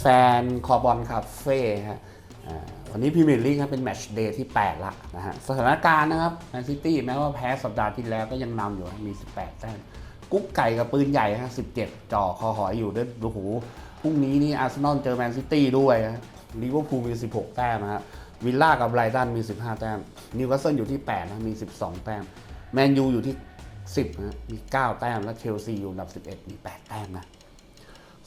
แฟนๆ คอบอลคาเฟ่ฮะวันนี้พรีเมียร์ลีกครับเป็นแมตช์เดย์ที่ 8 ละนะฮะสถานการณ์นะครับแมนซิตี้แม้ว่าแพ้สัปดาห์ที่แล้วก็ยังนำอยู่มี 18 แต้มกุ๊กไก่กับปืนใหญ่ฮะ17 จ่อคอหอยอยู่ด้วยโอ้โหพรุ่งนี้นี่อาร์เซนอลเจอแมนซิตี้ด้วยนะลิเวอร์พูลมี 16 แต้มนะฮะวิลล่ากับไบรตันมี 15 แต้มนิวคาสเซิลอยู่ที่8นะมี 12 แต้มแมนยูอยู่ที่ 10นะมี 9 แต้มและเชลซีอยู่อันดับ 11 มี 8 แต้มนะ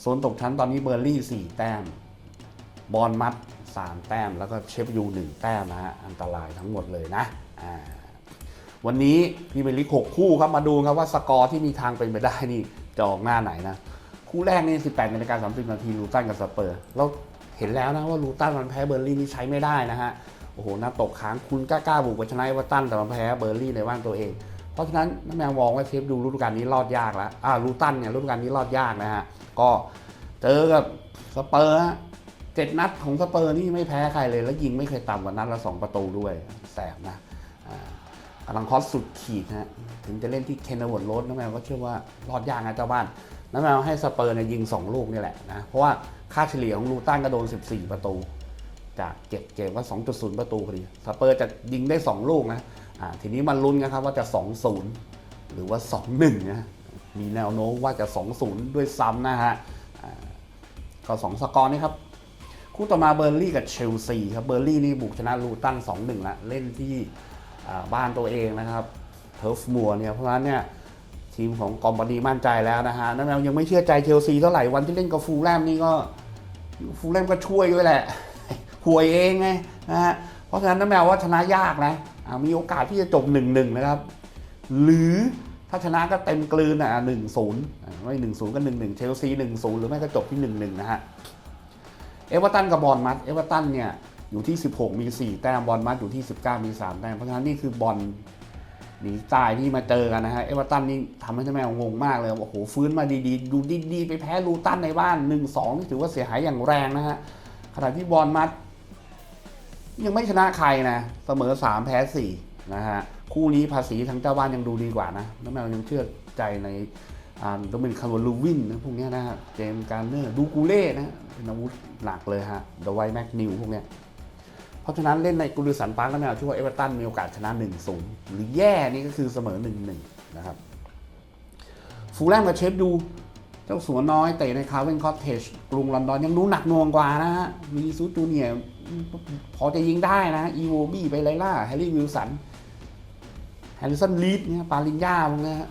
โซนตกชั้นตอนนี้เบอร์ลี่ 4 แต้ม บอลมัด 3 แต้ม แล้วก็เชฟยู1แต้มนะฮะ อันตรายทั้งหมดเลยนะ วันนี้พรีเมียร์ลีก6คู่ครับ มาดูครับว่าสกอร์ที่มีทางเป็นไปได้นี่จะออกหน้าไหนนะ คู่แรกนี่ 18นาฬิกา30 นาทีลูตันกับสเปอร์ เราเห็นแล้วนะว่าลูตันมันแพ้เบอร์ลี่นี่ใช้ไม่ได้นะฮะ โอ้โหน่าตกค้างคุณกล้าๆบุกไปชนะเอเวอร์ตันแต่มาแพ้เบอร์ลี่ในบ้านตัวเอง เพราะฉะนั้นน้าแมวมองว่าเชฟดูฤดูกาลนี้รอดยากแล้วอ่าลูตันเนี่ยฤดูกาลนี้รอดยากนะฮะก็เจอกับสเปอร์ฮะเจ็ดนัดของสเปอร์นี่ไม่แพ้ใครเลย แล้วยิงไม่เคยต่ำกว่านัดละสองประตูด้วยแสบนะอ่ากำลังคอสสุดขีดนะฮะถึงจะเล่นที่เคนเนอร์วอร์ดโรดน้าแมวก็เชื่อว่ารอดยากนะเจ้าบ้านน้าแมวให้สเปอร์เนี่ยยิง 2 ลูกนี่แหละนะเพราะว่าค่าเฉลี่ยของลูตันก็โดน 14 ประตู จากเจ็ดเกมก็2.0 ประตูพอดีสเปอร์จะยิงได้ 2 ลูกนะทีนี้มันลุ้นนะครับว่าจะ 2-0 หรือว่า 2-1 นะ มีแนวโน้มว่าจะ 2-0 ด้วยซ้ำนะฮะก็สองสกอร์นี่ครับ คู่ต่อมาเบอร์ลี่กับเชลซีครับ เบอร์ลี่นี่บุกชนะลูตัน 2-1ละเล่นที่บ้านตัวเองนะครับ เทิร์ฟมัวเนี่ยเพราะฉะนั้นเนี่ยทีมของกอมบานีมั่นใจแล้วนะฮะนั่นเรายังไม่เชื่อใจเชลซีเท่าไหร่วันที่เล่นกับฟูลแลมนี่ก็ฟูลแลมก็ช่วยด้วยแหละ ห่วยเองไงนะฮะเพราะฉะนั้นน้าแมวว่าชนะยากนะมีโอกาสที่จะจบหนึ่งหนึ่งนะครับ หรือถ้าชนะก็เต็มกลืนอะหนึ่งศูนย์ไม่หนึ่งศูนย์ก็หนึ่งหนึ่งเชลซีหนึ่งศูนย์หรือไม่ก็จบที่หนึ่งหนึ่งนะฮะเอเวอร์ตันกับบอลมัดเอเวอร์ตันเนี่ยอยู่ที่ 16 มี 4 แต้มบอลมัดอยู่ที่ 19 มี 3 แต้มเพราะฉะนั้นนี่คือบอลหนีตายที่มาเจอกันนะฮะเอเวอร์ตันนี่ทำให้เจ้าแมวงงมากเลยโอ้โหฟื้นมาดีๆ ดูดีๆ ไปแพ้ลูตันในบ้าน 1-2 นี่ถือว่าเสียหายอย่างแรงนะฮะขณะที่บอลมัด ยังไม่ชนะใครนะ เสมอ 3 แพ้ 4 นะฮะ คู่นี้ภาษีทางเจ้าบ้านยังดูดีกว่านะ น้าแมวยังเชื่อใจในอ่าต้องเป็นคาร์ลลูวินนะพวกนี้นะฮะ เจมส์การเนอร์ดูกูเล่นะฮะเป็นอาวุธหนักเลยฮะเดอะไวแม็กนิวพวกเนี้ยเพราะฉะนั้นเล่นในกุลิสันปาร์กแล้วแมวช่ว่าเอเวอร์ตันมีโอกาสชนะ1-0หรือแย่นี่ก็คือเสมอ1-1นะครับฟูลแลมกับเชฟดู จ้าสัวน้อยเตะในคาร์เวนคอตเทจกรุงลอนดอนยังรู้หนักหน่วงกว่านะฮะมีซูจูเนียพอจะยิงได้นะอีโวบี้ไปไลล่าแฮร์รี่วิลสันแฮร์ริสันลีดเนี่ยปาลินยาพวกนี้ฮะ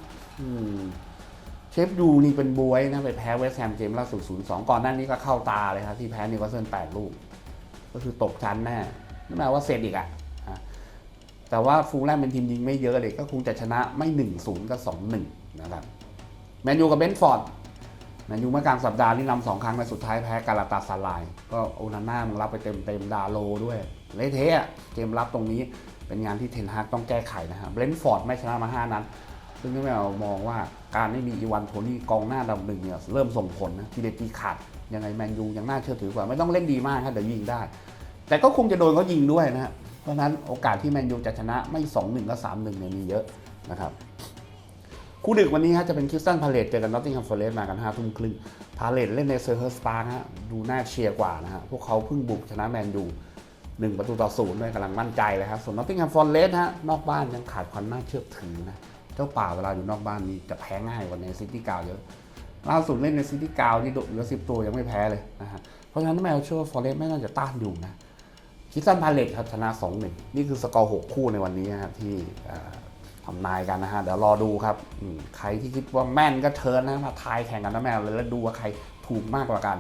เชฟดูนี่เป็นบวยนะไปแพ้เวสแฮมเกมล่าสุด 0-2 ก่อนหน้านี้ก็เข้าตาเลยครับที่แพ้นิวคาสเซิล8ลูก ก็คือตกชั้นแน่นั่นหมายว่าเสร็จอีกอะอะแต่ว่าฟูลแลมเป็นทีมยิงไม่เยอะเลย ก็คงจะชนะไม่ 1-0 ก็ 2-1 นะครับ แมนยูกับเบนฟอร์ด แมนยูเมื่อกลางสัปดาห์นี่นำสองครั้งในสุดท้ายแพ้กาลาตาซาลาย ก็โอนาน่ามึงรับไปเต็มเต็มดาโลด้วยเละเทะเกมรับตรงนี้เป็นงานที่เทนฮากต้องแก้ไขนะฮะเบนฟอร์ดไม่ชนะมา 5 นัดซึ่งไม่เอามองว่าการไม่มีอีวานโทนี่กองหน้าดำหนึ่งเนี่ยเริ่มส่งผลนะทีเด็ดทีขาดยังไงแมนยูยังน่าเชื่อถือกว่า ไม่ต้องเล่นดีมากครับเดี๋ยวยิงได้ แต่ก็คงจะโดนเขายิงด้วยนะเพราะฉะนั้นโอกาสที่แมนยูจะชนะไม่ 2-1 ก็ 3-1 เนี่ยมีเยอะนะครับ คู่ดึกวันนี้ฮะจะเป็นคิสตันพาเลตเจอกันนอตติงแฮมฟอร์เรสต์มากัน5ทุ่มครึ่งพาเลตเล่นในเซอร์เฮอร์สปาร์ฮะดูน่าเชียร์กว่านะฮะพวกเขาเพิ่งบุกชนะแมนยูหนึ่งประตูต่อศูนย์ด้วยกำลังมั่นใจเลยครับส่วนนอตติงแฮมฟอร์เรสต์ฮะนอกบ้านยังขาดความน่าเชื่อถือนะเจ้าป่าเวลาอยู่นอกบ้านนี่จะแพ้ง่ายกว่าในซิตี้กาวเยอะล่าสุดเล่นในซิตี้กาวนี่เหลือสิบตัวยังไม่แพ้เลยนะฮะเพราะฉะนั้นแมวเชื่อว่าฟอร์เรสต์ไม่น่าจะต้านอยู่นะคิดสั้นพาเลตครับชนะ2-1นี่คือสกอร์6คู่ในวันนี้นะครับที่ ทำนายกันนะฮะ เดี๋ยวรอดูครับใครที่คิดว่าแม่นก็เชิญนะมาทายแข่งกันนะแมวเลยแล้วดูว่าใครถูกมากกว่ากัน